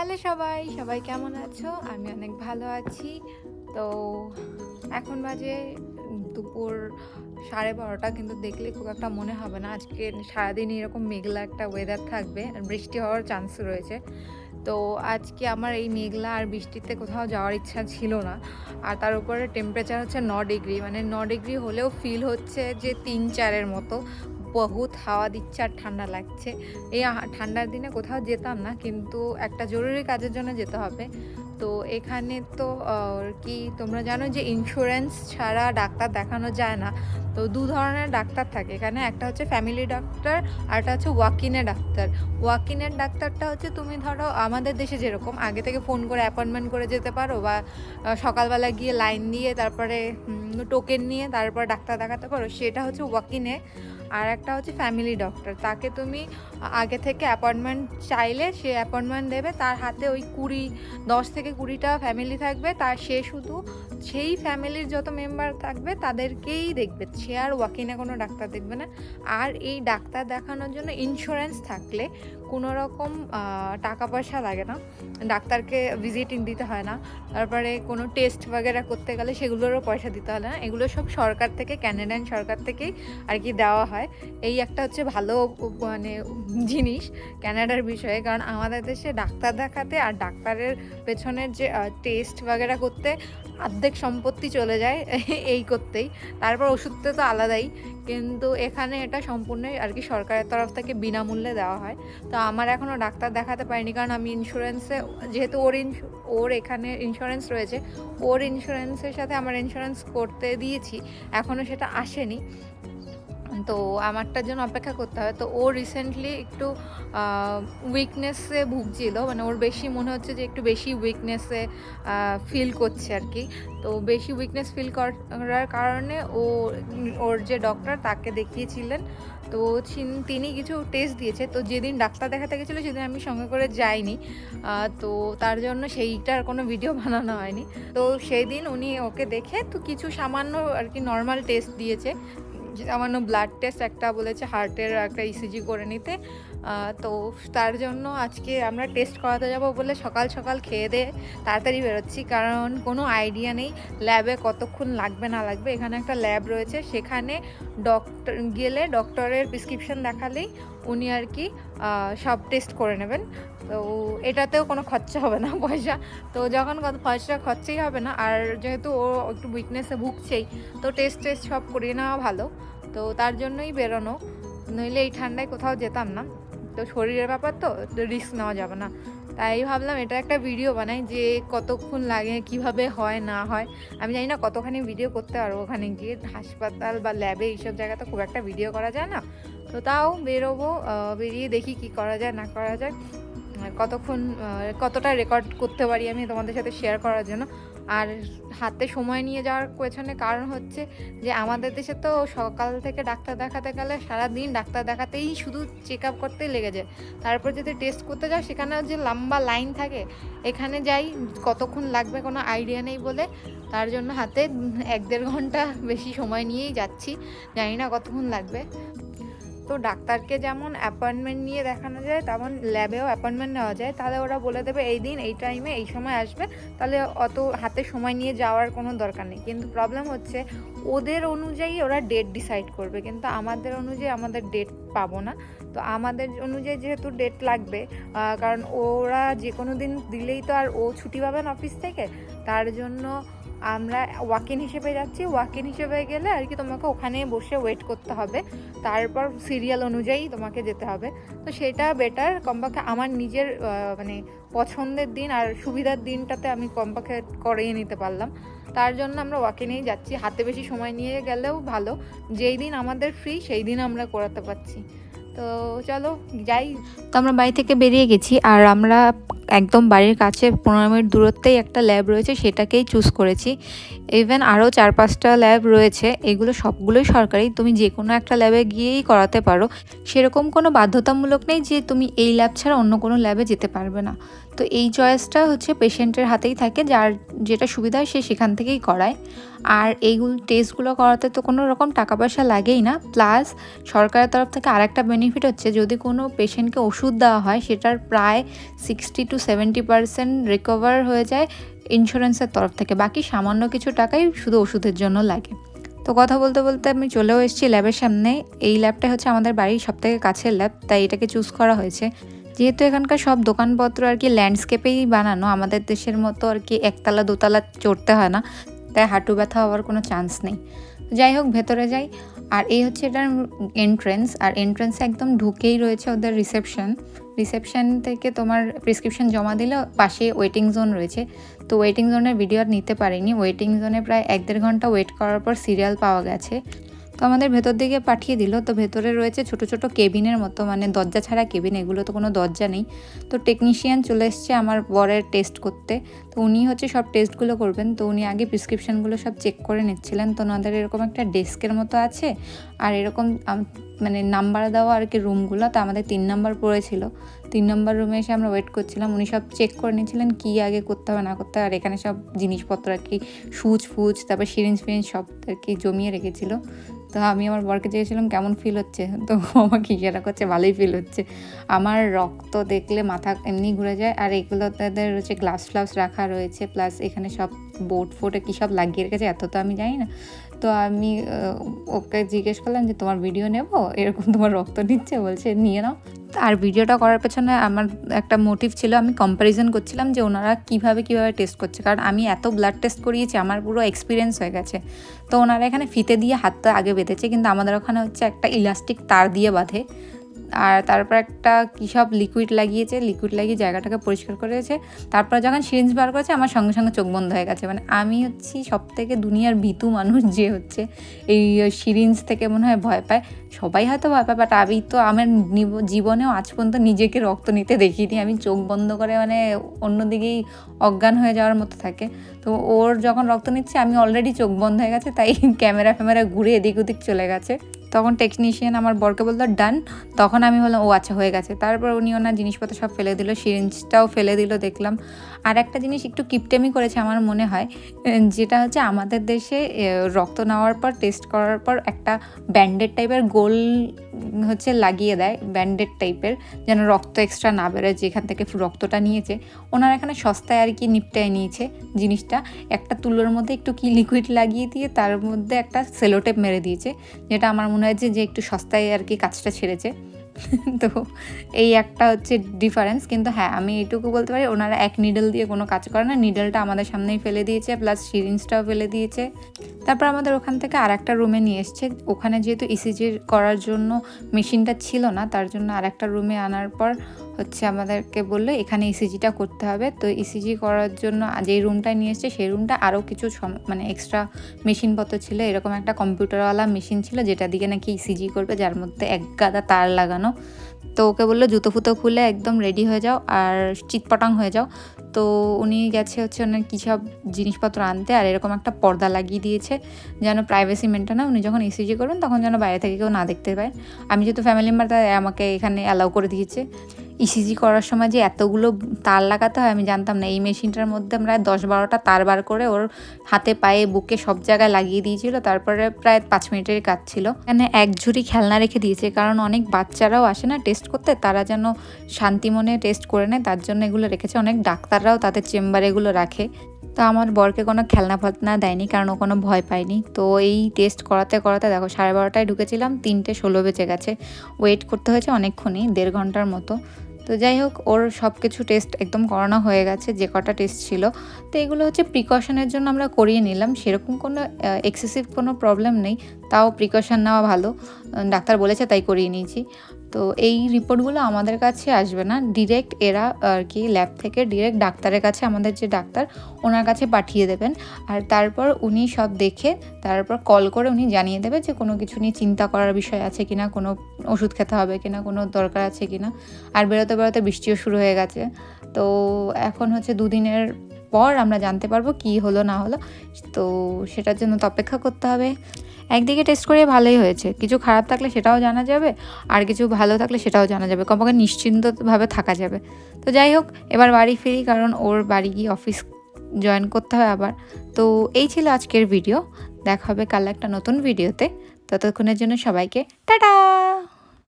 Hello সবাই সবাই কেমন আছো? আমি অনেক ভালো আছি। তো এখন বাজে দুপুর সাড়ে বারোটা, কিন্তু দেখলে খুব একটা মনে হবে না। আজকে সারাদিন এরকম মেঘলা একটা ওয়েদার থাকবে আর বৃষ্টি হওয়ার চান্স রয়েছে। তো আজকে আমার এই মেঘলা আর বৃষ্টিতে কোথাও যাওয়ার ইচ্ছা ছিল না। আর তার উপরে টেম্পারেচার হচ্ছে ন ডিগ্রি মানে ন ডিগ্রি হলেও ফিল হচ্ছে যে তিন চারের মতো। বহুত হাওয়া দিচ্ছে আর ঠান্ডা লাগছে। এই ঠান্ডার দিনে কোথাও যেতাম না, কিন্তু একটা জরুরি কাজের জন্য যেতে হবে। তো এখানে তো কি তোমরা জানো যে ইন্স্যুরেন্স ছাড়া ডাক্তার দেখানো যায় না। তো দু ধরনের ডাক্তার থাকে। এখানে একটা হচ্ছে ফ্যামিলি ডাক্তার আর একটা হচ্ছে ওয়াকিনের ডাক্তার। ওয়াকিনের ডাক্তারটা হচ্ছে তুমি ধরো আমাদের দেশে যেরকম, আগে থেকে ফোন করে অ্যাপয়েন্টমেন্ট করে যেতে পারো বা সকালবেলা গিয়ে লাইন দিয়ে তারপরে টোকেন নিয়ে তারপর ডাক্তার দেখাতে পারো, সেটা হচ্ছে ওয়াকিনে আর একটা হচ্ছে ফ্যামিলি ডক্টর তাকে তুমি আগে থেকে অ্যাপয়েন্টমেন্ট চাইলে সে অ্যাপয়েন্টমেন্ট দেবে, তার হাতে ওই কুড়ি, দশ থেকে কুড়িটা ফ্যামিলি থাকবে, তার সে শুধু সেই ফ্যামিলির যত মেম্বার থাকবে, তাদেরকেই দেখবে। সে আর ওয়াকিনে কোনো ডাক্তার দেখবে না। আর এই ডাক্তার দেখানোর জন্য ইন্স্যুরেন্স থাকলে কোনো রকম টাকা পয়সা লাগে না। ডাক্তারকে ভিজিটিং দিতে হয় না। তারপরে কোনো টেস্ট বাগেরা করতে গেলে সেগুলোরও পয়সা দিতে হয় না। এগুলো সব সরকার থেকে ক্যানাডিয়ান সরকার থেকেই আর কি দেওয়া হয়। এই একটা হচ্ছে ভালো মানে জিনিস ক্যানাডার বিষয়ে। কারণ আমাদের দেশে ডাক্তার দেখাতে আর ডাক্তারের পেছনের যে টেস্ট বাগেরা করতে অর্ধেক সম্পত্তি চলে যায় এই করতেই। তারপর ওষুধটা তো আলাদাই। কিন্তু এখানে এটা সম্পূর্ণই আর কি সরকারের তরফ থেকে বিনামূল্যে দেওয়া হয়। তো আমার এখনও ডাক্তার দেখাতে পারিনি, কারণ আমি ইন্স্যুরেন্সে যেহেতু ওর ওর এখানে ইন্স্যুরেন্স রয়েছে, ওর ইন্স্যুরেন্সের সাথে আমার ইন্স্যুরেন্স করতে দিয়েছি এখনও সেটা আসেনি। তো আমারটার জন্য অপেক্ষা করতে হবে তো ও রিসেন্টলি একটু উইকনেসে ভুগছিল। মানে ওর বেশি মনে হচ্ছে যে একটু বেশি উইকনেসে ফিল করছে আর কি। তো বেশি উইকনেস ফিল করার কারণে ও, ওর যে ডক্টর তাকে দেখিয়েছিলেন। তো তিনি কিছু টেস্ট দিয়েছে। তো যেদিন ডাক্তার দেখাতে গেছিল, সেদিন আমি সঙ্গে করে যাইনি। তো তার জন্য সেইটার কোনো ভিডিও বানানো হয়নি। তো সেই দিন উনি ওকে দেখে তো কিছু সামান্য আর কি নর্মাল টেস্ট দিয়েছে। সামান্য ব্লাড টেস্ট একটা বলেছে হার্টের একটা ইসিজি করে নিতে। তো তার জন্য আজকে আমরা টেস্ট করাতে যাব বলে সকাল সকাল খেয়ে দিয়ে তাড়াতাড়ি বেরোচ্ছি। কারণ কোনো আইডিয়া নেই ল্যাবে কতক্ষণ লাগবে, না লাগবে। এখানে একটা ল্যাব রয়েছে, সেখানে ডক্টর গেলে ডক্টরের প্রেসক্রিপশন দেখালেই উনি আর কি সব টেস্ট করে নেবেন। তো এটাতেও কোনো খরচা হবে না, পয়সা। তো যখন কত খরচাই হবে না। আর যেহেতু ও একটু উইকনেসে ভুগছেই, তো টেস্ট টেস্ট সব করিয়ে নেওয়া ভালো। তো তার জন্যই বেরোনো। নইলে এই ঠান্ডায় কোথাও যেতাম না। তো শরীরের ব্যাপার তো রিস্ক নেওয়া যাবে না। তাই ভাবলাম এটা একটা ভিডিও বানাই যে কতক্ষণ লাগে, কীভাবে হয়, না হয়। আমি জানি না কতখানি ভিডিও করতে পারব ওখানে গিয়ে। হাসপাতাল বা ল্যাবে এইসব জায়গাতে খুব একটা ভিডিও করা যায় না। তো তাও বেরোবো বেরিয়ে দেখি কি করা যায়, না করা যায়। কতক্ষণ কতটা রেকর্ড করতে পারি আমি তোমাদের সাথে শেয়ার করার জন্য। আর হাতে সময় নিয়ে যাওয়ার পেছনে কারণ হচ্ছে যে আমাদের দেশে তো সকাল থেকে ডাক্তার দেখাতে গেলে সারাদিন ডাক্তার দেখাতেই শুধু চেক আপ করতেই লেগে যায়। তারপর যদি টেস্ট করতে যাও, সেখানেও যে লম্বা লাইন থাকে, এখানে যাই কতক্ষণ লাগবে কোনো আইডিয়া নেই বলে। তার জন্য হাতে এক দেড় ঘণ্টা বেশি সময় নিয়েই যাচ্ছি। জানি না কতক্ষণ লাগবে। তো ডাক্তারকে যেমন অ্যাপয়েন্টমেন্ট নিয়ে দেখানো যায়, তেমন ল্যাবেও অ্যাপয়েন্টমেন্ট নেওয়া যায়। তাহলে ওরা বলে দেবে, এই দিন, এই টাইমে এই সময় আসবে। তাহলে অত হাতে সময় নিয়ে যাওয়ার কোনো দরকার নেই। কিন্তু প্রবলেম হচ্ছে, ওদের অনুযায়ী ওরা ডেট ডিসাইড করবে। কিন্তু আমাদের অনুযায়ী আমাদের ডেট পাবো না। তো আমাদের অনুযায়ী যেহেতু ডেট লাগবে কারণ ওরা যে কোনো দিন দিলেই তো আর ও ছুটি পাবেন অফিস থেকে। তার জন্য আমরা ওয়াকিন হিসেবে যাচ্ছি। ওয়াকিন হিসেবে গেলে আর কি তোমাকে ওখানে বসে ওয়েট করতে হবে। তারপর সিরিয়াল অনুযায়ী তোমাকে যেতে হবে। তো সেটা বেটার কমপক্ষে আমার নিজের মানে পছন্দের দিন আর সুবিধার দিনটাতে আমি কমপক্ষে করিয়ে নিতে পারলাম। তার জন্য আমরা ওয়াকিনেই যাচ্ছি। হাতে বেশি সময় নিয়ে গেলেও ভালো। যেই দিন আমাদের ফ্রি সেই দিন আমরা করাতে পারছি। তো চলো, যাই। তো আমরা বাড়ি থেকে বেরিয়ে গেছি। আর আমরা একদম বাড়ির কাছে পনেরো মিনিট দূরত্বেই একটা ল্যাব রয়েছে, সেটাকেই চুজ করেছি। ইভেন আরও চার পাঁচটা ল্যাব রয়েছে, এগুলো সবগুলোই সরকারি, তুমি যে কোনো একটা ল্যাবে গিয়েই করাতে পারো। সেরকম কোনো বাধ্যতামূলক নেই যে তুমি এই ল্যাব ছাড়া অন্য কোনো ল্যাবে যেতে পারবে না। তো এই চয়েসটা হচ্ছে পেশেন্টের হাতেই থাকে, যার যেটা সুবিধা হয় সে সেখান থেকেই করায়। আর এইগুলো টেস্টগুলো করাতে তো কোনো রকম টাকা পয়সা লাগেই না। প্লাস সরকারের তরফ থেকে আরেকটা বেনিফিট হচ্ছে, যদি কোনো পেশেন্টকে ওষুধ দেওয়া হয়, সেটার প্রায় sixty to seventy percent recover হয়ে যায় ইন্স্যুরেন্সের তরফ থেকে। বাকি সামান্য কিছু টাকাই শুধু ওষুধের জন্য লাগে। তো কথা বলতে বলতে আমি চলেও এসেছি ল্যাবের সামনে। এই ল্যাবটা হচ্ছে আমাদের বাড়ির সব থেকে কাছের ল্যাব তাই এটাকে চুজ করা হয়েছে। যেহেতু এখানকার সব দোকানপত্র আর কি ল্যান্ডস্কেপেই বানানো, আমাদের দেশের মতো আর কি একতলা দোতলা চড়তে হয় না, তাই হাঁটু ব্যথা হওয়ার কোনো চান্স নেই। যাই হোক, ভেতরে যাই। আর এই হচ্ছে এটার এন্ট্রেন্স আর এন্ট্রেন্সে একদম ঢুকেই রয়েছে ওদের রিসেপশন রিসেপশন থেকে তোমার প্রেসক্রিপশন জমা দিলে, পাশে ওয়েটিং জোন রয়েছে। তো ওয়েটিং জোনের ভিডিও আর নিতে পারিনি। ওয়েটিং জোনে প্রায় এক দেড় ঘণ্টা ওয়েট করার পর সিরিয়াল পাওয়া গেছে। তো আমাদের ভেতর দিকে পাঠিয়ে দিল। তো ভেতরে রয়েছে ছোট ছোট কেবিনের মতো মানে দরজা ছাড়া কেবিন, এগুলো তো কোনো দরজা নেই। তো টেকনিশিয়ান চলে এসছে আমার বরের টেস্ট করতে। তো উনি হচ্ছে সব টেস্টগুলো করবেন। তো উনি আগে প্রেসক্রিপশানগুলো সব চেক করে নিচ্ছিলেন। তো ওনাদের এরকম একটা ডেস্কের মতো আছে। আর এরকম মানে নাম্বার দেওয়া আর কি রুমগুলো তো আমাদের তিন নাম্বার পড়েছিল। তিন নম্বর রুমে এসে আমরা ওয়েট করছিলাম। উনি সব চেক করে নিয়েছিলেন কী আগে করতে হবে, না করতে হবে। আর এখানে সব জিনিসপত্র আর কি, সুচ, ফুচ, তারপর সিরিঞ্জ ফিরিঞ্জ সব আর কি জমিয়ে রেখেছিল। তো আমি আমার বরকে চেয়েছিলাম কেমন ফিল হচ্ছে? তো আমাকে ইশারা করছে, ভালোই ফিল হচ্ছে। আমার রক্ত দেখলে মাথা এমনি ঘুরে যায়। আর এগুলো তাদের হচ্ছে গ্লাভস ফ্লাভস রাখা রয়েছে প্লাস এখানে সব বোট ফোর্ডে কী সব লাগিয়ে রেখেছে। এত তো আমি জানি না। তো আমি ওকে জিজ্ঞেস করলাম যে, তোমার ভিডিও নেব? এরকম তোমার রক্ত নিচ্ছে, বলছে, নিয়ে নাও। আর ভিডিওটা করার পেছনে আমার একটা মোটিভ ছিল, আমি কম্প্যারিজন করছিলাম যে, ওনারা কীভাবে কীভাবে টেস্ট করছে। কারণ আমি এত ব্লাড টেস্ট করিয়েছি, আমার পুরো এক্সপিরিয়েন্স হয়ে গেছে। তো ওনারা এখানে ফিতে দিয়ে হাতটা আগে বেঁধেছে, কিন্তু আমাদের ওখানে হচ্ছে একটা ইলাস্টিক তার দিয়ে বাঁধে। আর তারপর একটা কী সব লিকুইড লাগিয়েছে লিকুইড লাগিয়ে জায়গাটাকে পরিষ্কার করেছে। তারপর যখন সিরিঞ্জ বার করেছে, আমার সঙ্গে সঙ্গে চোখ বন্ধ হয়ে গেছে। মানে আমি হচ্ছি সব থেকে দুনিয়ার ভীতু মানুষ যে হচ্ছে এই সিরিঞ্জ থেকে মনে হয় ভয় পায়। সবাই হয়তো ভয় পায় বাট আমি তো আমার জীবনেও আজ পর্যন্ত নিজেকে রক্ত নিতে দেখিনি। আমি চোখ বন্ধ করে মানে অন্যদিকেই অজ্ঞান হয়ে যাওয়ার মতো থাকে। তো ওর যখন রক্ত নিচ্ছে, আমি অলরেডি চোখ বন্ধ হয়ে গেছে, তাই ক্যামেরা ফ্যামেরা ঘুরে এদিক ওদিক চলে গেছে। তখন টেকনিশিয়ান আমার বরকে বলতো ডান তখন আমি বললাম ও আচ্ছা হয়ে গেছে। তারপর উনি ওনার জিনিসপত্র সব ফেলে দিল সিরিঞ্জটাও ফেলে দিল, দেখলাম। আর একটা জিনিস একটু কিপটেমি করেছে আমার মনে হয় যেটা হচ্ছে আমাদের দেশে রক্ত নেওয়ার পর টেস্ট করার পর একটা ব্যান্ডেড টাইপের গোল হচ্ছে লাগিয়ে দেয় ব্যান্ডেড টাইপের যেন রক্ত এক্সট্রা না বেরোয়, যেখান থেকে রক্তটা নিয়েছে। ওনার এখানে সস্তায় আর কি নিপটায় নিয়েছে জিনিসটা। একটা তুলোর মধ্যে একটু কি লিকুইড লাগিয়ে দিয়ে, তার মধ্যে একটা সেলোটেপ মেরে দিয়েছে, যেটা আমার মনে হয়েছে যে একটু সস্তায় আর কি কাজটা ছেড়েছে। তো এই একটা হচ্ছে ডিফারেন্স কিন্তু হ্যাঁ আমি এইটুকু বলতে পারি ওনারা এক নিডল দিয়ে কোনো কাজ করে না। নিডলটা আমাদের সামনেই ফেলে দিয়েছে প্লাস সিরিঞ্জটাও ফেলে দিয়েছে। তারপর আমাদের ওখান থেকে আর একটা রুমে নিয়ে এসছে। ওখানে যেহেতু ইসিজির করার জন্য মেশিনটা ছিল না, তার জন্য আর একটা রুমে আনার পর হচ্ছে আমাদেরকে বলল, এখানে ইসিজিটা করতে হবে। তো ইসিজি করার জন্য যেই রুমটায় নিয়ে এসছে, সেই রুমটা আরও কিছু মানে এক্সট্রা মেশিনপত্র ছিল। এরকম একটা কম্পিউটারওয়ালা মেশিন ছিল, যেটা দিকে নাকি ইসিজি করবে, যার মধ্যে এক গাদা তার লাগানো। তো ওকে বলল, জুতো ফুতো খুলে একদম রেডি হয়ে যাও আর চিটপটাং হয়ে যাও। তো উনি গেছে হচ্ছে ওনার কী সব জিনিসপত্র আনতে, আর এরকম একটা পর্দা লাগিয়ে দিয়েছে, যেন প্রাইভেসি মেনটেন হয়। উনি যখন ইসিজি করবেন, তখন যেন বাইরে থেকে কেউ না দেখতে পায়। আমি যেহেতু ফ্যামিলি মেম্বার তাই আমাকে এখানে অ্যালাউ করে দিয়েছে। ইসিজি e করার সময় যে এতগুলো তার লাগাতে হয়, আমি জানতাম না। এই মেশিনটার মধ্যে আমরা দশ বারোটা তার বার করে ওর হাতে, পায়ে, বুকে সব জায়গায় লাগিয়ে দিয়েছিল। তারপরে প্রায় পাঁচ মিনিটের কাজ ছিল। এখানে এক ঝুড়ি খেলনা রেখে দিয়েছে, কারণ অনেক বাচ্চারাও আসে না টেস্ট করতে। তারা যেন শান্তি মনে টেস্ট করে নেয়, তার জন্য এগুলো রেখেছে। অনেক ডাক্তাররাও তাদের চেম্বারে এগুলো রাখে। তো আমার বরকে কোনো খেলনা ফালনা দেয়নি, কারণ ও কোনো ভয় পায়নি। তো এই টেস্ট করাতে করাতে দেখো, সাড়ে বারোটায় ঢুকেছিলাম, তিনটে ষোলো বেজে গেছে। ওয়েট করতে হয়েছে অনেকক্ষণই, দেড় ঘণ্টার মতো। তো যাই হোক, ওর সব কিছু টেস্ট একদম করানো হয়ে গেছে, যে কটা টেস্ট ছিল। তো এগুলো হচ্ছে প্রিকশনের জন্য আমরা করিয়ে নিলাম। সেরকম কোনো এক্সেসিভ কোনো প্রবলেম নেই। তাও প্রিকশন নেওয়া ভালো। ডাক্তার বলেছে তাই করিয়ে নিয়েছি। তো এই রিপোর্টগুলো আমাদের কাছে আসবে না। ডিরেক্ট এরা আর কি ল্যাব থেকে ডিরেক্ট ডাক্তারের কাছে আমাদের যে ডাক্তার, ওনার কাছে পাঠিয়ে দেবেন। আর তারপর উনি সব দেখে, তারপর কল করে উনি জানিয়ে দেবে যে কোনো কিছু নিয়ে চিন্তা করার বিষয় আছে কি না কোনো ওষুধ খেতে হবে কি না কোনো দরকার আছে কি না আর বেরোতে বেরোতে বৃষ্টিও শুরু হয়ে গেছে। তো এখন হচ্ছে দুদিনের পর আমরা জানতে পারব কি হলো না হলো। তো সেটার জন্য তো অপেক্ষা করতে হবে। একদিকে টেস্ট করে ভালোই হয়েছে। কিছু খারাপ থাকলে সেটাও জানা যাবে, আর কিছু ভালো থাকলে সেটাও জানা যাবে। কমপক্ষে নিশ্চিন্তভাবে থাকা যাবে। তো যাই হোক, এবার বাড়ি ফিরি, কারণ ওর বাড়ি গিয়ে অফিস জয়েন করতে হয় আবার। তো এই ছিল আজকের ভিডিও দেখা হবে কাল একটা নতুন ভিডিওতে ততক্ষণের জন্য সবাইকে টাটা!